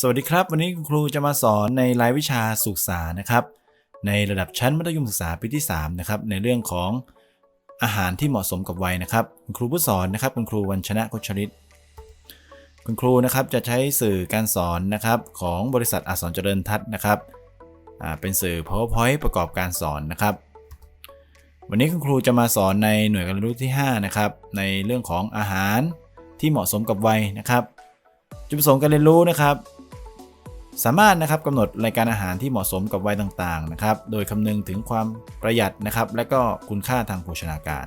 สวัสดีครับ วันนี้คุณครูจะมาสอนในรายวิชาสุขษานะครับ ในระดับชั้นมัธยมศึกษาปีที่3นะครับในเรื่องของอาหารที่เหมาะสมกับวัยนะครับ คุณครูผู้สอนนะครับ คุณครูวันชนะโคชริตคุณครูนะครับจะใช้สื่อการสอนนะครับของบริษัทอักษรเจริญทัศน์นะครับเป็นสื่อ powerpoint ประกอบการสอนนะครับ วันนี้คุณครูจะมาสอนในหน่วยการเรียนรู้ที่5นะครับในเรื่องของอาหาร ที่เหมาะสมกับวัยนะครับ จุดประสงค์การเรียนรู้นะครับ สามารถนะครับกำหนดรายการอาหารที่เหมาะสมกับวัยต่างๆนะครับ โดยคำนึงถึงความประหยัดนะครับ และก็คุณค่าทางโภชนาการ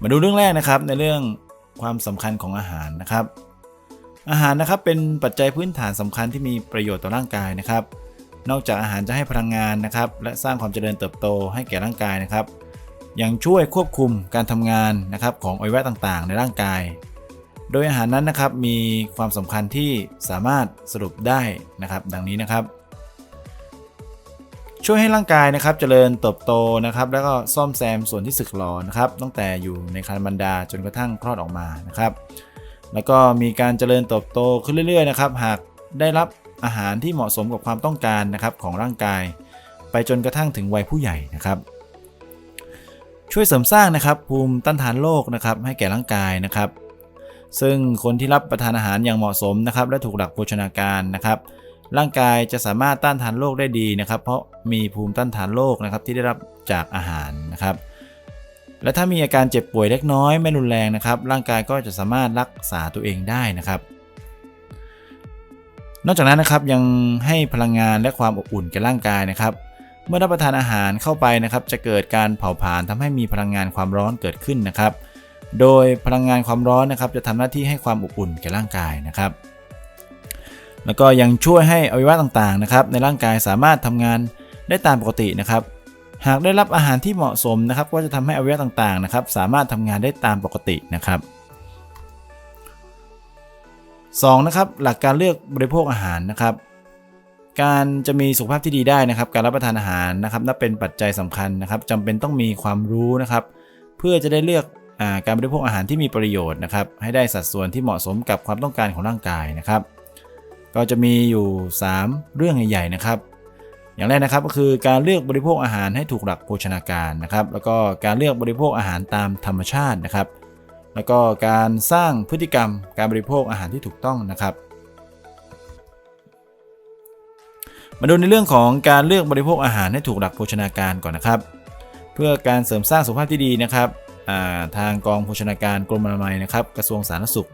มาดูเรื่องแรกนะครับในเรื่องความสำคัญของอาหารนะครับ อาหารนะครับเป็นปัจจัยพื้นฐานสำคัญที่มีประโยชน์ต่อร่างกายนะครับ นอกจากอาหารจะให้พลังงานนะครับ และสร้างความเจริญเติบโตให้แก่ร่างกายนะครับ ยังช่วยควบคุมการทำงานนะครับของอวัยวะต่างๆ ในร่างกาย โดยอาหารนั้นนะครับมีความสำคัญที่สามารถสรุปได้นะครับ ดังนี้นะครับ ช่วยให้ร่างกายนะครับเจริญเติบโตนะครับ แล้วก็ซ่อมแซมส่วนที่สึกหรอนะครับ ตั้งแต่อยู่ในครรภ์มารดาจนกระทั่งคลอดออกมานะครับ แล้วก็มีการเจริญเติบโตขึ้นเรื่อยๆนะครับ หากได้รับอาหารที่เหมาะสมกับความต้องการนะครับของร่างกาย ไปจนกระทั่งถึงวัยผู้ใหญ่นะครับ ช่วยเสริมสร้างนะครับภูมิต้านทานโรคนะครับให้แก่ร่างกายนะครับ ซึ่งคนที่รับประทานอาหารอย่างเหมาะสมนะครับและถูกหลักโภชนาการนะครับร่างกายจะสามารถต้านทานโรคได้ดีนะครับ เพราะมีภูมิต้านทานโรคนะครับที่ได้รับจากอาหารนะครับ และถ้ามีอาการเจ็บป่วยเล็กน้อยไม่รุนแรงนะครับ ร่างกายก็จะสามารถรักษาตัวเองได้นะครับ นอกจากนั้นนะครับยังให้พลังงานและความอบอุ่นแก่ร่างกายนะครับ เมื่อรับประทานอาหารเข้าไปนะครับ จะเกิดการเผาผลาญทำให้มีพลังงานความร้อนเกิดขึ้นนะครับ โดยพลังงานความร้อนนะครับ จะทำหน้าที่ให้ความอบอุ่นแก่ร่างกายนะครับ แล้วก็ยังช่วยให้อวัยวะต่างๆนะครับ ในร่างกายสามารถทำงานได้ตามปกตินะครับ หากได้รับอาหารที่เหมาะสมนะครับ ก็จะทำให้อวัยวะต่างๆนะครับ สามารถทำงานได้ตามปกตินะครับ 2. นะครับหลักการเลือกบริโภคอาหารนะครับ การจะมีสุขภาพที่ดีได้นะครับ การรับประทานอาหารนะครับนับเป็นปัจจัยสำคัญนะครับจำเป็นต้องมีความรู้นะครับ เพื่อจะได้เลือกอาการบริโภคอาหารที่มีประโยชน์นะครับ ให้ได้สัดส่วนที่เหมาะสมกับความต้องการของร่างกายนะครับ ก็จะมีอยู่ 3 เรื่องใหญ่ๆนะครับ อย่างแรกนะครับก็คือการเลือกบริโภคอาหารให้ถูกหลักโภชนาการนะครับ แล้วก็การเลือกบริโภคอาหารตามธรรมชาตินะครับ แล้วก็การสร้างพฤติกรรมการบริโภคอาหารที่ถูกต้องนะครับ มาดูในเรื่องของการเลือกบริโภคอาหารให้ถูกหลักโภชนาการก่อนนะครับ เพื่อการเสริมสร้างสุขภาพที่ดีนะครับทางกองโภชนาการกรมอนามัยนะครับ กระทรวงสาธารณสุข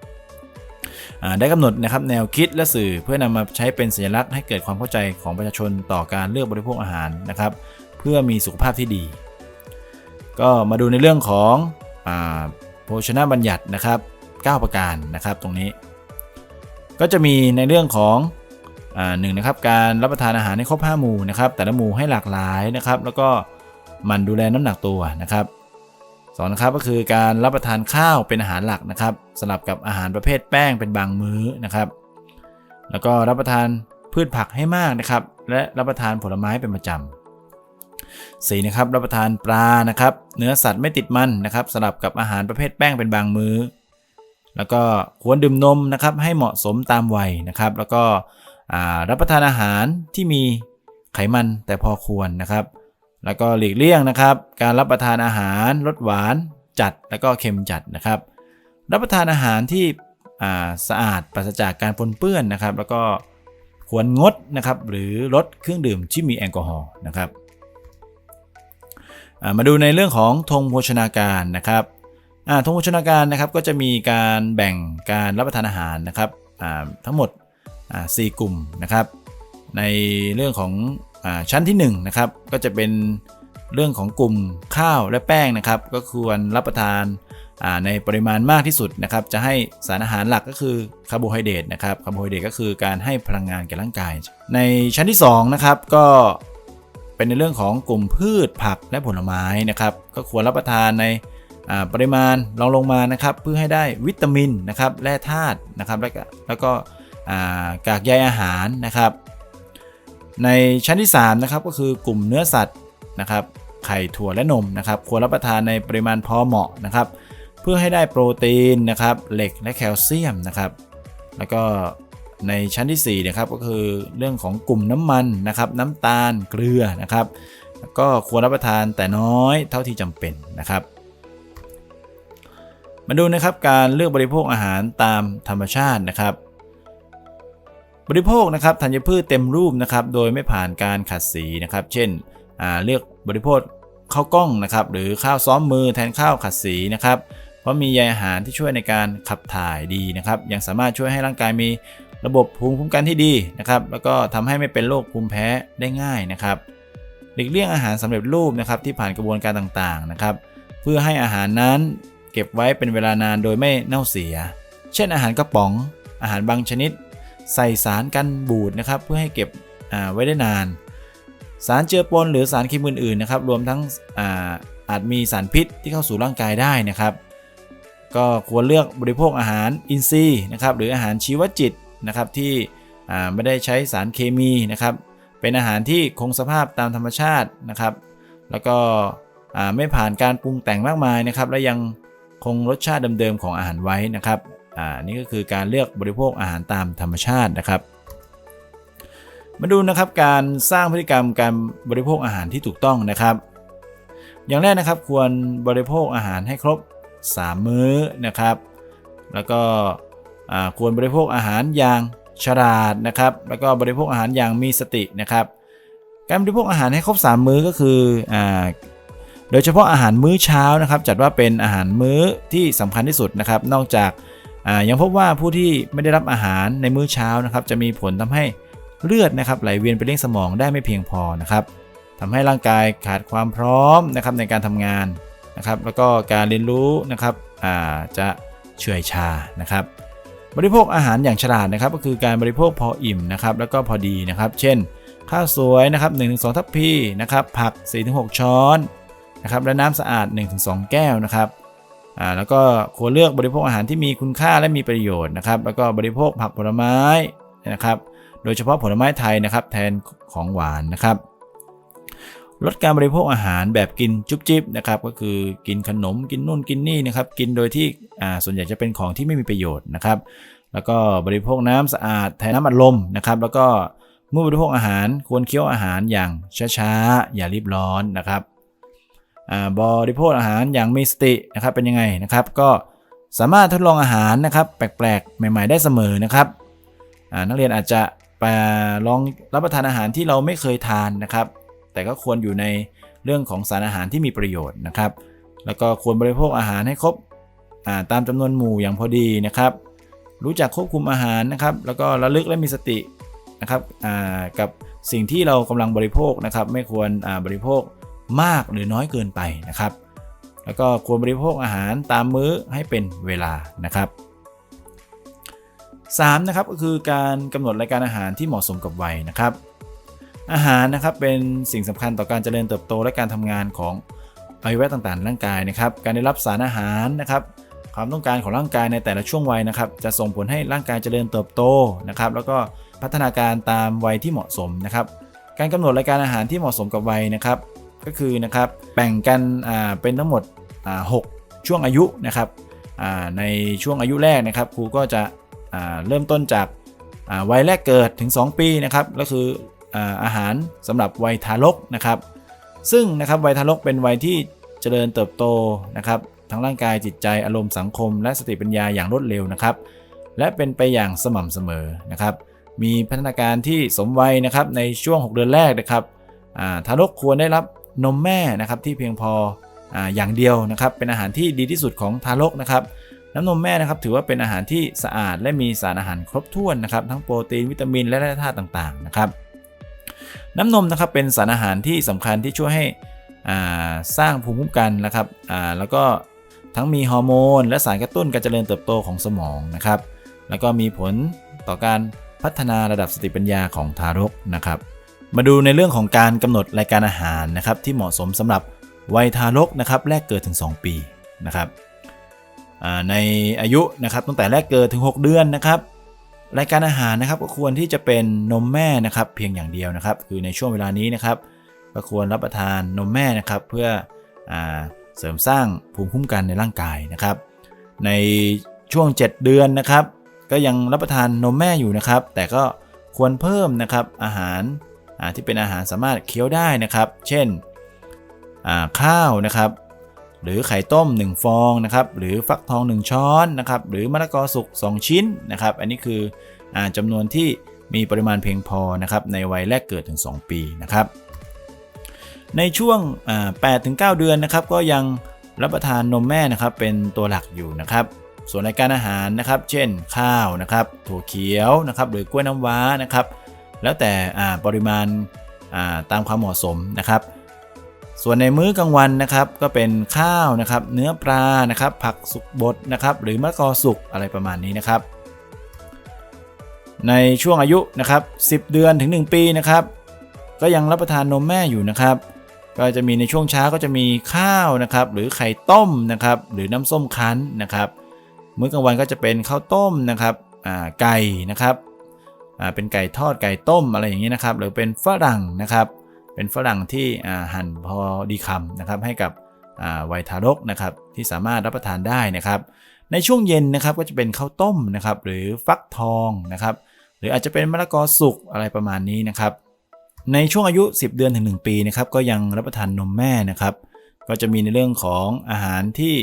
ได้กำหนดนะครับแนวคิดและสื่อเพื่อนำมาใช้เป็นสัญลักษณ์ให้เกิดความเข้าใจของประชาชนต่อการเลือกบริโภคอาหารนะครับ เพื่อมีสุขภาพที่ดี ก็มาดูในเรื่องของโภชนาบัญญัตินะครับ 9 ประการนะครับตรงนี้ ก็จะมีในเรื่องของ หนึ่งนะครับการรับประทานอาหารให้ครบ5หมู่นะครับแต่ละหมู่ให้หลากหลายนะครับ แล้วก็มันดูแลน้ำหนักตัวนะครับสองนะครับก็คือการรับประทานข้าวเป็นอาหารหลักนะครับสลับกับอาหารประเภทแป้งเป็นบางมื้อนะครับ แล้วก็รับประทานพืชผักให้มากนะครับ และรับประทานผลไม้เป็นประจำสี่นะครับรับประทานปลานะครับ เนื้อสัตว์ไม่ติดมันนะครับสลับกับอาหารประเภทแป้งเป็นบางมื้อ แล้วก็ควรดื่มนมนะครับให้เหมาะสมตามวัยนะครับ แล้วก็ รับประทานอาหารที่มีไขมันแต่พอควรนะครับ แล้วก็หลีกเลี่ยงนะครับ การรับประทานอาหารรสหวานจัดแล้วก็เค็มจัดนะครับ รับประทานอาหารที่สะอาดปราศจากการปนเปื้อนนะครับ แล้วก็ควรงดนะครับหรือลดเครื่องดื่มที่มีแอลกอฮอล์นะครับมาดูในเรื่องของธงโภชนาการนะครับธงโภชนาการนะครับก็จะมีการแบ่งการรับประทานอาหารนะครับทั้งหมด 4 กลุ่มนะครับ ในเรื่องของอชั้นที่1นะครับก็จะเป็นเรื่องของกลุ่มข้าวและแป้งนะครับ ก็ควรรับประทานในปริมาณมากที่สุดนะครับ จะให้สารอาหารหลักก็คือคาร์โบไฮเดรตนะครับคาร์โบไฮเดรตก็คือการให้พลังงานแก่ร่างกาย ในชั้นที่2นะครับก็เป็นในเรื่องของกลุ่มพืชผักและผลไม้นะครับ ก็ควรรับประทานในปริมาณรองลงมานะครับ เพื่อให้ได้วิตามินนะครับแร่ธาตุนะครับแล้วก็แล้วก็ กากใยอาหารนะครับ ในชั้นที่3นะครับก็คือกลุ่มเนื้อสัตว์นะครับไข่ถั่วและนมนะครับ ควรรับประทานในปริมาณพอเหมาะนะครับ เพื่อให้ได้โปรตีนนะครับเหล็กและแคลเซียมนะครับ แล้วก็ในชั้นที่4นะครับก็คือเรื่องของกลุ่มน้ำมันนะครับ น้ำตาลเกลือนะครับ ก็ควรรับประทานแต่น้อยเท่าที่จำเป็นนะครับ มาดูนะครับการเลือกบริโภคอาหารตามธรรมชาตินะครับ บริโภคนะครับธัญพืชเต็มรูปนะครับโดยไม่ผ่านการขัดสีนะครับ เช่นเลือกบริโภคข้าวกล้องนะครับหรือข้าวซ้อมมือแทนข้าวขัดสีนะครับเพราะมีใยอาหารที่ช่วยในการขับถ่ายดีนะครับ ยังสามารถช่วยให้ร่างกายมีระบบภูมิคุ้มกันที่ดีนะครับ แล้วก็ทำให้ไม่เป็นโรคภูมิแพ้ได้ง่ายนะครับหลีกเลี่ยงอาหารสำเร็จรูปนะครับที่ผ่านกระบวนการต่างๆนะครับ เพื่อให้อาหารนั้นเก็บไว้เป็นเวลานานโดยไม่เน่าเสีย เช่นอาหารกระป๋อง อาหารบางชนิด ใส่สารกันบูดนะครับเพื่อให้เก็บไว้ได้นาน สารเจือปนหรือสารเคมีอื่นๆนะครับรวมทั้งอาอาจมีสารพิษที่เข้าสู่ร่างกายได้นะครับ ก็ควรเลือกบริโภคอาหารอินทรีย์นะครับหรืออาหารชีวจิตนะครับที่ไม่ได้ใช้สารเคมีนะครับเป็นอาหารที่คงสภาพตามธรรมชาตินะครับ แล้วก็ไม่ผ่านการปรุงแต่งมากมายนะครับ และยังคงรสชาติเดิมๆของอาหารไว้นะครับ นี่ก็คือการเลือกบริโภคอาหารตามธรรมชาตินะครับ มาดูนะครับการสร้างพฤติกรรมการบริโภคอาหารที่ถูกต้องนะครับ อย่างแรกนะครับควรบริโภคอาหารให้ครบ 3 มื้อนะครับ แล้วก็ควรบริโภคอาหารอย่างฉลาดนะครับ แล้วก็บริโภคอาหารอย่างมีสตินะครับ การบริโภคอาหารให้ครบ 3 มื้อก็คืออโดยเฉพาะอาหารมื้อเช้านะครับ จัดว่าเป็นอาหารมื้อที่สำคัญที่สุดนะครับ นอกจาก ยังพบว่าผู้ที่ไม่ได้รับอาหารในมื้อเช้านะครับจะมีผลทำให้เลือดนะครับไหลเวียนไปเลี้ยงสมองได้ไม่เพียงพอนะครับทำให้ร่างกายขาดความพร้อมนะครับในการทำงานนะครับ แล้วก็การเรียนรู้นะครับจะเฉื่อยชานะครับ บริโภคอาหารอย่างฉลาดนะครับ ก็คือการบริโภคพออิ่มนะครับแล้วก็พอดีนะครับ เช่น ข้าวสวยนะครับ1-2 ทัพพีนะครับผัก 4-6 ช้อนนะครับและน้ำสะอาด 1-2 แก้วนะครับ อ่าแล้วก็ควรเลือกบริโภคอาหารที่มีคุณค่าและมีประโยชน์นะครับ แล้วก็บริโภคผักผลไม้นะครับ โดยเฉพาะผลไม้ไทยนะครับ แทนของหวานนะครับ ลดการบริโภคอาหารแบบกินจุ๊บจิ๊บนะครับ ก็คือกินขนมกินนู่นกินนี่นะครับ กินโดยที่อ่าส่วนใหญ่จะเป็นของที่ไม่มีประโยชน์นะครับ แล้วก็บริโภคน้ำสะอาดแทนน้ำอัดลมนะครับ แล้วก็เมื่อบริโภคอาหารควรเคี้ยวอาหารอย่างช้าๆอย่ารีบร้อนนะครับ บริโภคอาหารอย่างมีสตินะครับเป็นยังไงนะครับ ก็สามารถทดลองอาหารนะครับ แปลกๆ ใหม่ ๆ ได้เสมอนะครับนักเรียนอาจจะไปลองรับประทานอาหารที่เราไม่เคยทานนะครับ แต่ก็ควรอยู่ในเรื่องของสารอาหารที่มีประโยชน์นะครับ แล้วก็ควรบริโภคอาหารให้ครบตามจำนวนหมู่อย่างพอดีนะครับ รู้จักควบคุมอาหารนะครับ แล้วก็ระลึกและมีสตินะครับกับสิ่งที่เรากำลังบริโภคนะครับ ไม่ควรบริโภค มากหรือน้อยเกินไปนะครับ แล้วก็ควรบริโภคอาหารตามมื้อให้เป็นเวลานะครับ 3. นะครับก็คือการกำหนดรายการอาหารที่เหมาะสมกับวัยนะครับ อาหารนะครับเป็นสิ่งสำคัญต่อการเจริญเติบโตและการทำงานของอวัยวะต่างๆ ร่างกายนะครับ การได้รับสารอาหารนะครับความต้องการของร่างกายในแต่ละช่วงวัยนะครับ จะส่งผลให้ร่างกายเจริญเติบโตนะครับ แล้วก็พัฒนาการตามวัยที่เหมาะสมนะครับ การกำหนดรายการอาหารที่เหมาะสมกับวัยนะครับ ก็คือนะครับแบ่งกันเป็นทั้งหมด 6 ช่วงอายุนะครับในช่วงอายุแรกนะครับครูก็จะเริ่มต้นจากวัยแรกเกิดถึง 2 ปีนะครับก็คืออาหารสำหรับวัยทารกนะครับ ซึ่งนะครับวัยทารกเป็นวัยที่เจริญเติบโตนะครับทั้งร่างกายจิตใจอารมณ์สังคม และสติปัญญาอย่างรวดเร็วนะครับ และเป็นไปอย่างสม่ำเสมอนะครับ มีพัฒนาการที่สมวัยนะครับในช่วง 6 เดือนแรกนะครับทารกควรได้รับ นมแม่นะครับที่เพียงพอออย่างเดียวนะครับ เป็นอาหารที่ดีที่สุดของทารกนะครับ น้ำนมแม่นะครับถือว่าเป็นอาหารที่สะอาดและมีสารอาหารครบถ้วนนะครับทั้งโปรตีนวิตามินและแร่ธาตุต่างๆนะครับ น้ำนมนะครับเป็นสารอาหารที่สำคัญที่ช่วยให้สร้างภูมิคุ้มกันนะครับแล้วก็ทั้งมีฮอร์โมน และสารกระตุ้นการเจริญเติบโตของสมองนะครับ แล้วก็มีผลต่อการพัฒนาระดับสติปัญญาของทารกนะครับ มาดูในเรื่องของการกำหนดรายการอาหารนะครับที่เหมาะสมสำหรับวัยทารกนะครับแรกเกิดถึง 2 ปีนะครับในอายุนะครับตั้งแต่แรกเกิดถึง 6 เดือนนะครับรายการอาหารนะครับก็ควรที่จะเป็นนมแม่นะครับเพียงอย่างเดียวนะครับ คือในช่วงเวลานี้นะครับก็ควรรับประทานนมแม่นะครับเพื่ออเสริมสร้างภูมิคุ้มกันในร่างกายนะครับ ในช่วง 7 เดือนนะครับ ก็ยังรับประทานนมแม่อยู่นะครับ แต่ก็ควรเพิ่มนะครับอาหาร ที่เป็นอาหารสามารถเคี้ยวได้นะครับ เช่นข้าวนะครับ หรือไข่ต้ม 1 ฟองนะครับ หรือฟักทอง 1 ช้อนนะครับ หรือมะละกอสุก 2 ชิ้นนะครับ อันนี้คืออจำนวนที่มีปริมาณเพียงพอนะครับในวัยแรกเกิดถึง 2 ปีนะครับ ในช่วง 8-9 เดือนนะครับก็ยังรับประทานนมแม่นะครับเป็นตัวหลักอยู่นะครับ ส่วนในการอาหารนะครับ เช่นข้าวนะครับ ถั่วเขียวนะครับ หรือกล้วยน้ำว้านะครับ แล้วแต่ปริมาณตามความเหมาะสมนะครับ ส่วนในมื้อกลางวันนะครับ ก็เป็นข้าวนะครับ เนื้อปลานะครับ ผักสุกบดนะครับ หรือมะกอสุกอะไรประมาณนี้นะครับ ในช่วงอายุนะครับ10 เดือนถึง 1 ปีนะครับ ก็ยังรับประทานนมแม่อยู่นะครับ ก็จะมีในช่วงเช้าก็จะมีข้าวนะครับ หรือไข่ต้มนะครับ หรือน้ำส้มคั้นนะครับ มื้อกลางวันก็จะเป็นข้าวต้มนะครับไก่นะครับ เป็นไก่ทอดไก่ต้มอะไรอย่างนี้นะครับ หรือเป็นฝรั่งนะครับ เป็นฝรั่งที่หั่นพอดีคำนะครับ ให้กับวัยทารกนะครับที่สามารถรับประทานได้นะครับ ในช่วงเย็นนะครับก็จะเป็นข้าวต้มนะครับ หรือฟักทองนะครับ หรืออาจจะเป็นมะละกอสุกอะไรประมาณนี้นะครับ ในช่วงอายุ 10 เดือนถึง 1 ปีนะครับ ก็ยังรับประทานนมแม่นะครับ ก็จะมีในเรื่องของอาหารที่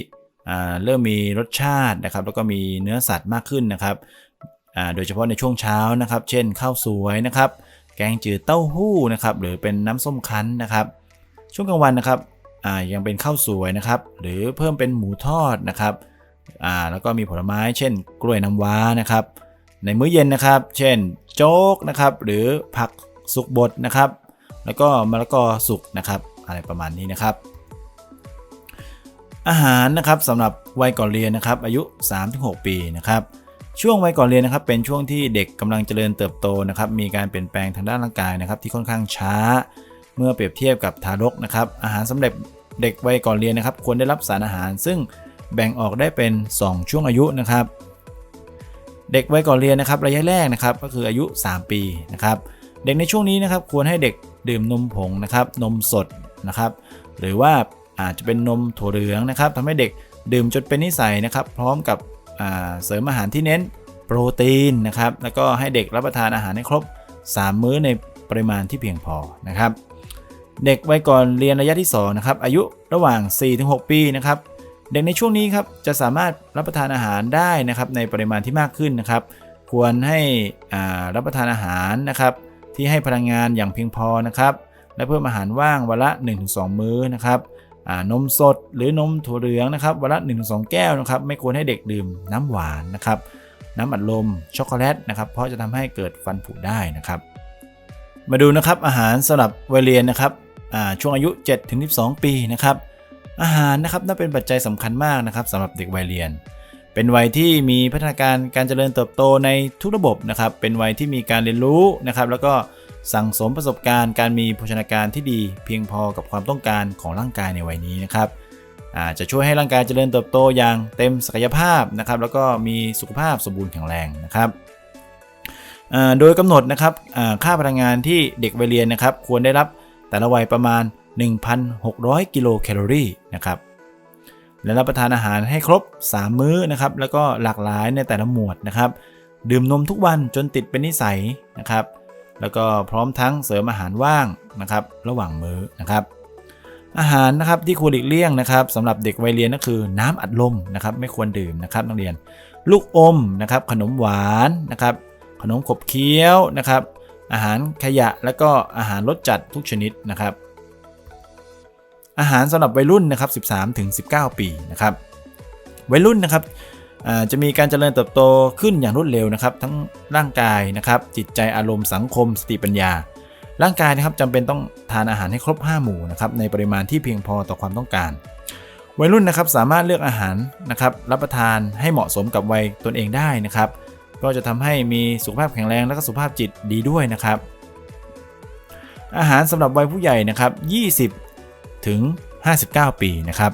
เริ่มมีรสชาตินะครับ แล้วก็มีเนื้อสัตว์มากขึ้นนะครับ โดยเฉพาะในช่วงเช้านะครับ เช่นข้าวสวยนะครับ แกงจืดเต้าหู้นะครับ หรือเป็นน้ำส้มคั้นนะครับ ช่วงกลางวันนะครับยังเป็นข้าวสวยนะครับ หรือเพิ่มเป็นหมูทอดนะครับแล้วก็มีผลไม้ เช่น กล้วยน้ำว้านะครับ ในมื้อเย็นนะครับ เช่นโจ๊กนะครับ หรือผักสุกบดนะครับ แล้วก็มะละกอสุกนะครับอะไรประมาณนี้นะครับ อาหารนะครับสำหรับวัยก่อนเรียนนะครับ อายุ 3-6 ปีนะครับ ช่วงวัยก่อนเรียนนะครับเป็นช่วงที่เด็กกำลังเจริญเติบโตนะครับมีการเปลี่ยนแปลงทางด้านร่างกายนะครับที่ค่อนข้างช้า เมื่อเปรียบเทียบกับทารกนะครับอาหารสำเร็จเด็กวัยก่อนเรียนนะครับ ควรได้รับสารอาหาร ซึ่งแบ่งออกได้เป็น 2 ช่วงอายุนะครับ เด็กวัยก่อนเรียนนะครับระยะแรกนะครับก็คืออายุ 3 ปีนะครับเด็กในช่วงนี้นะครับควรให้เด็กดื่มนมผงนะครับนมสดนะครับหรือว่าอาจจะเป็นนมถั่วเหลืองนะครับทำให้เด็กดื่มจนเป็นนิสัยนะครับ พร้อมกับ เสริมอาหารที่เน้นโปรตีนนะครับแล้วก็ให้เด็กรับประทานอาหารให้ครบ 3 มื้อในปริมาณที่เพียงพอนะครับเด็กวัยก่อนเรียนระยะที่2นะครับอายุระหว่าง 4-6 ปีนะครับเด็กในช่วงนี้ครับจะสามารถรับประทานอาหารได้นะครับในปริมาณที่มากขึ้นนะครับ ควรให้รับประทานอาหารนะครับที่ให้พลังงานอย่างเพียงพอนะครับและเพิ่มอาหารว่างวันละ 1-2 มื้อนะครับ นมสดหรือนมถั่วเหลืองนะครับวันละ1-2 แก้วนะครับไม่ควรให้เด็กดื่มน้ำหวานนะครับน้ำอัดลมช็อกโกแลตนะครับเพราะจะทำให้เกิดฟันผุได้นะครับ มาดูนะครับอาหารสำหรับวัยเรียนนะครับช่วงอายุ 7-12 ปีนะครับอาหารนะครับน่าเป็นปัจจัยสำคัญมากนะครับสำหรับเด็กวัยเรียน เป็นวัยที่มีพัฒนาการการเจริญเติบโตในทุกระบบนะครับเป็นวัยที่มีการเรียนรู้นะครับแล้วก็ สั่งสมประสบการณ์การมีโภชนาการที่ดี เพียงพอกับความต้องการของร่างกายในวัยนี้นะครับอาจจะช่วยให้ร่างกายเจริญเติบโตอย่างเต็มศักยภาพนะครับ แล้วก็มีสุขภาพสมบูรณ์แข็งแรงนะครับโดยกำหนดนะครับค่าพลังงานที่เด็กวัยเรียนนะครับ ควรได้รับแต่ละวัยประมาณ 1,600 กิโลแคลอรี่นะครับและรับประทานอาหารให้ครบ 3 มื้อนะครับ แล้วก็หลากหลายในแต่ละหมวดนะครับ ดื่มนมทุกวันจนติดเป็นนิสัยนะครับ แล้วก็พร้อมทั้งเสริมอาหารว่างนะครับระหว่างมื้อนะครับ อาหารนะครับที่ควรหลีกเลี่ยงนะครับสำหรับเด็กวัยเรียนก็คือน้ำอัดลมนะครับไม่ควรดื่มนะครับนักเรียน ลูกอมนะครับขนมหวานนะครับขนมขบเคี้ยวนะครับอาหารขยะแล้วก็อาหารรสจัดทุกชนิดนะครับ อาหารสำหรับวัยรุ่นนะครับ 13-19 ปีนะครับวัยรุ่นนะครับ จะมีการเจริญเติบโตขึ้นอย่างรวดเร็วนะครับ ทั้งร่างกายนะครับ จิตใจอารมณ์สังคม สติปัญญา ร่างกายนะครับจำเป็นต้องทานอาหารให้ครบ 5 หมู่นะครับในปริมาณที่เพียงพอต่อความต้องการ วัยรุ่นนะครับสามารถเลือกอาหารนะครับรับประทานให้เหมาะสมกับวัยตนเองได้นะครับ ก็จะทำให้มีสุขภาพแข็งแรงและก็สุขภาพจิตดีด้วยนะครับ อาหารสำหรับวัยผู้ใหญ่นะครับ 20 ถึง 59 ปีนะครับ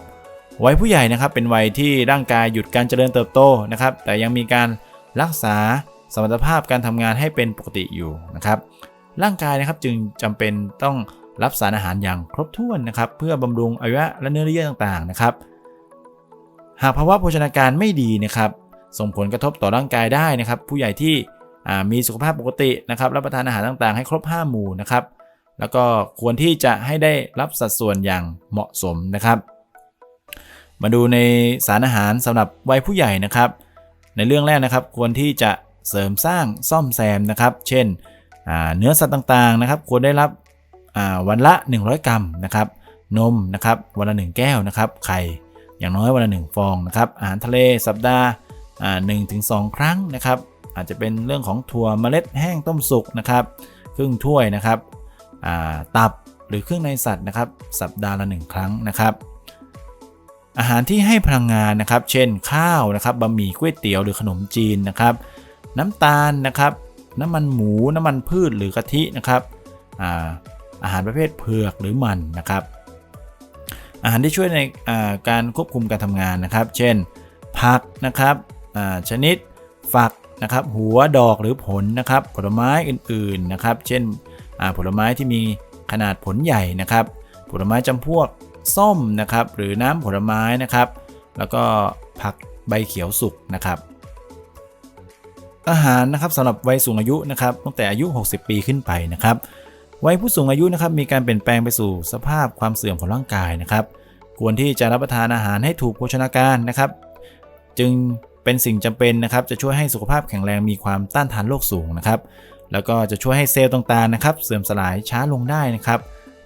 วัยผู้ใหญ่นะครับเป็นวัยที่ร่างกายหยุดการเจริญเติบโตนะครับ แต่ยังมีการรักษาสมรรถภาพการทำงานให้เป็นปกติอยู่นะครับ ร่างกายนะครับจึงจำเป็นต้องรับสารอาหารอย่างครบถ้วนนะครับ เพื่อบำรุงอวัยวะและเนื้อเยื่อต่างๆนะครับ หากภาวะโภชนาการไม่ดีนะครับ ส่งผลกระทบต่อร่างกายได้นะครับ ผู้ใหญ่ที่มีสุขภาพปกตินะครับ รับประทานอาหารต่างๆ ให้ครบ 5 หมู่นะครับ แล้วก็ควรที่จะให้ได้รับสัดส่วนอย่างเหมาะสมนะครับ มาดูในสารอาหารสำหรับวัยผู้ใหญ่นะครับ ในเรื่องแรกนะครับ ควรที่จะเสริมสร้างซ่อมแซมนะครับ เช่นเนื้อสัตว์ต่างๆนะครับ ควรได้รับวันละ 100 กรัมนะครับ นมนะครับวันละ 1 แก้วนะครับ ไข่อย่างน้อยวันละ 1 ฟองนะครับ อาหารทะเลสัปดาห์หนึ่งถึงสองครั้งนะครับ อาจจะเป็นเรื่องของถั่วเมล็ดแห้งต้มสุกนะครับ ครึ่งถ้วยนะครับตับหรือเครื่องในสัตว์นะครับ สัปดาห์ละ 1 ครั้งนะครับ อาหารที่ให้พลังงานนะครับ เช่นข้าวนะครับบะหมี่ก๋วยเตี๋ยวหรือขนมจีนนะครับ น้ำตาลนะครับ น้ำมันหมูน้ำมันพืชหรือกะทินะครับอาอาหารประเภทเผือกหรือมันนะครับ อาหารที่ช่วยในาการควบคุมการทำงานนะครับ เช่น ผักนะครับชนิดฝักนะครับ หัวดอกหรือผลนะครับ ผลไม้อื่นๆนะครับ เช่นผลไม้ที่มีขนาดผลใหญ่นะครับ ผลไม้จำพวก ส้มนะครับหรือน้ำผลไม้นะครับ แล้วก็ผักใบเขียวสุกนะครับ อาหารนะครับสำหรับวัยสูงอายุนะครับตั้งแต่อายุ 60 ปีขึ้นไปนะครับวัยผู้สูงอายุนะครับมีการเปลี่ยนแปลงไปสู่สภาพความเสื่อมของร่างกายนะครับ ควรที่จะรับประทานอาหารให้ถูกโภชนาการนะครับ จึงเป็นสิ่งจำเป็นนะครับ จะช่วยให้สุขภาพแข็งแรงมีความต้านทานโรคสูงนะครับ แล้วก็จะช่วยให้เซลล์ต่างๆนะครับ เสื่อมสลายช้าลงได้นะครับ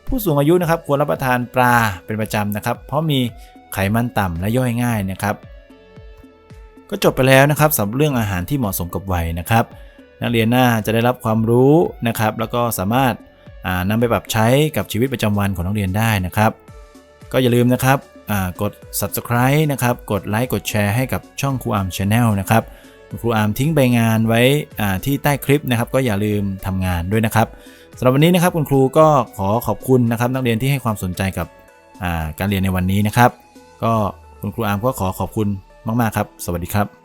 ผู้สูงอายุนะครับควรรับประทานปลาเป็นประจำนะครับ เพราะมีไขมันต่ำและย่อยง่ายนะครับ ก็จบไปแล้วนะครับสำหรับเรื่องอาหารที่เหมาะสมกับวัยนะครับ นักเรียนน่าจะได้รับความรู้นะครับ แล้วก็สามารถอ่านำไปปรับใช้กับชีวิตประจำวันของนักเรียนได้นะครับ ก็อย่าลืมนะครับกด subscribe นะครับ กดไลค์กดแชร์ให้กับช่องครูอาร์ม Channel นะครับครูอาร์มทิ้งใบงานไว้ที่ใต้คลิปนะครับ ก็อย่าลืมทำงานด้วยนะครับ สำหรับวันนี้นะครับคุณครูก็ขอขอบคุณนะครับนักเรียนที่ให้ความสนใจกับาการเรียนในวันนี้นะครับ ก็คุณครูอาร์มก็ขอขอบคุณมาก ๆ ครับ สวัสดีครับ